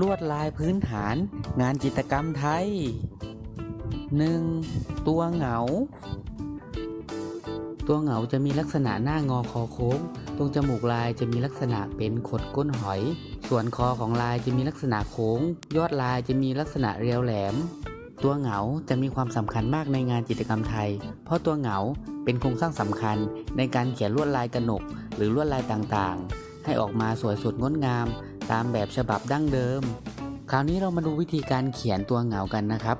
ลวดลายพื้นฐาน งานจิตรกรรมไทย 1. ตัวเหงา ตัวเหงาจะมีลักษณะหน้างอคอโค้ง ตรงจมูกลายจะมีลักษณะเป็นขดก้นหอย ส่วนคอของลายจะมีลักษณะโค้ง ยอดลายจะมีลักษณะเรียวแหลม ตัวเหงาจะมีความสำคัญมากในงานจิตรกรรมไทย เพราะตัวเหงาเป็นโครงสร้างสำคัญในการเขียนลวดลายกระหนก หรือลวดลายต่างๆ ให้ออกมาสวยสดงดงาม ตามแบบฉบับดั้งเดิม คราวนี้เรามาดูวิธีการเขียนตัวเหงากันนะครับ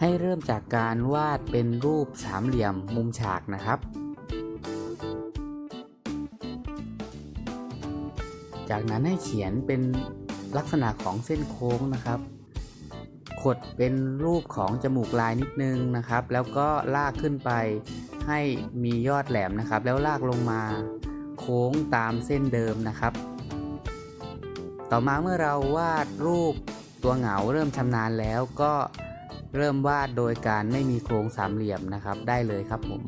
ให้เริ่มจากการวาดเป็นรูปสามเหลี่ยมมุมฉากนะครับ จากนั้นให้เขียนเป็นลักษณะของเส้นโค้งนะครับ ขดเป็นรูปของจมูกลายนิดนึงนะครับ แล้วก็ลากขึ้นไปให้มียอดแหลมนะครับ แล้วลากลงมาโค้งตามเส้นเดิมนะครับ ต่อมาเมื่อเราวาดรูปตัวเหงาเริ่มชำนาญแล้วก็เริ่มวาดโดยการไม่มีโครงสามเหลี่ยมนะครับได้เลยครับผม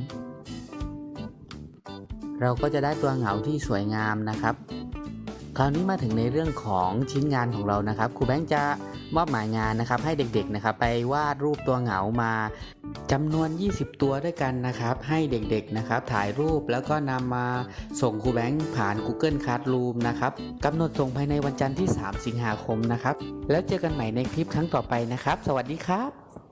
เราก็จะได้ตัวเหงาที่สวยงามนะครับ คราวนี้มาถึงในเรื่องของชิ้นงานของเรานะครับครูแบงค์จะมอบหมายงานนะครับ ให้เด็กๆนะครับไปวาดรูปตัวเหงามาจำนวน 20 ตัวด้วยกันนะครับ ให้เด็กๆนะครับ ถ่ายรูปแล้วก็นำมาส่งครูแบงค์ผ่าน Google Classroom นะครับกำหนดส่งภายในวันจันทร์ที่ 3 สิงหาคมนะครับ แล้วเจอกันใหม่ในคลิปครั้งต่อไปนะครับ สวัสดีครับ